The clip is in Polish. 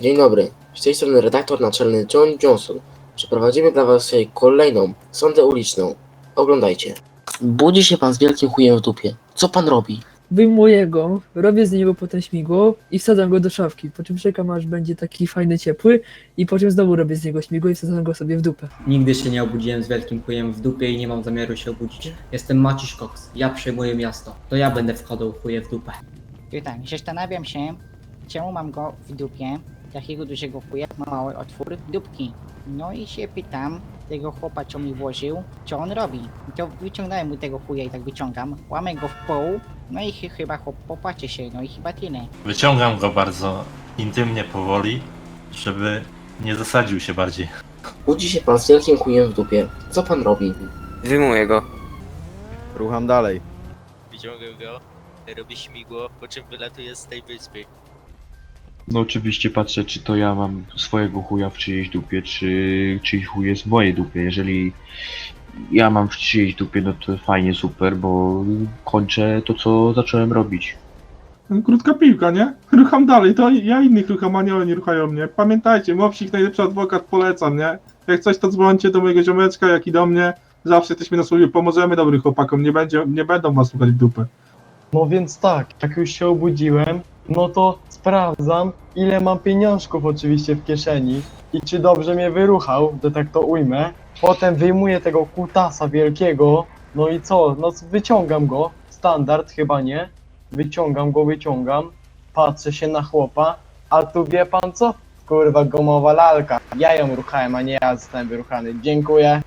Dzień dobry, z tej strony redaktor naczelny John Johnson. Przeprowadzimy dla Was kolejną sondę uliczną. Oglądajcie. Budzi się pan z wielkim chujem w dupie. Co pan robi? Wyjmuję go, robię z niego potem śmigło i wsadzam go do szafki, po czym czekam aż będzie taki fajny, ciepły i po czym znowu robię z niego śmigło i wsadzam go sobie w dupę. Nigdy się nie obudziłem z wielkim chujem w dupie i nie mam zamiaru się obudzić. Jestem Maciś Cox, ja przejmuję miasto. To ja będę wkładał chuje w dupę. Tak, zastanawiam się, czemu mam go w dupie, takiego dużego chuja, ma mały otwór dupki. No i się pytam tego chłopa, co mi włożył, co on robi. I to wyciągnąłem mu tego chuja i tak wyciągam, łamę go w pół, no i chy- chyba chłop popłacie się, no i chyba tyle. Wyciągam go bardzo intymnie, powoli, żeby nie zasadził się bardziej. Budzi się pan z wielkim chujem w dupie. Co pan robi? Wyjmuję go. Rucham dalej. Wyciągam go, robię śmigło, po czym wylatuję z tej wyspy. No oczywiście patrzę, czy to ja mam swojego chuja w czyjejś dupie, czy czyjś chuj jest w mojej dupie. Jeżeli ja mam w czyjejś dupie, no to fajnie, super, bo kończę to, co zacząłem robić. Krótka piłka, nie? Rucham dalej, to ja innych rucham, a nie oni ruchają mnie. Pamiętajcie, Mopsik najlepszy adwokat, polecam, nie? Jak coś to dzwońcie do mojego ziomeczka, jak i do mnie. Zawsze jesteśmy na służbie, pomożemy dobrym chłopakom, nie, będzie, nie będą was słuchać w dupę. No więc tak, jak już się obudziłem, no to sprawdzam, ile mam pieniążków oczywiście w kieszeni i czy dobrze mnie wyruchał, że tak to ujmę. Potem wyjmuję tego kutasa wielkiego, no i co, no wyciągam go, standard chyba nie, wyciągam go, wyciągam, patrzę się na chłopa, a tu wie pan co? Kurwa gomowa lalka, ja ją ruchałem, a nie ja zostałem wyruchany, dziękuję.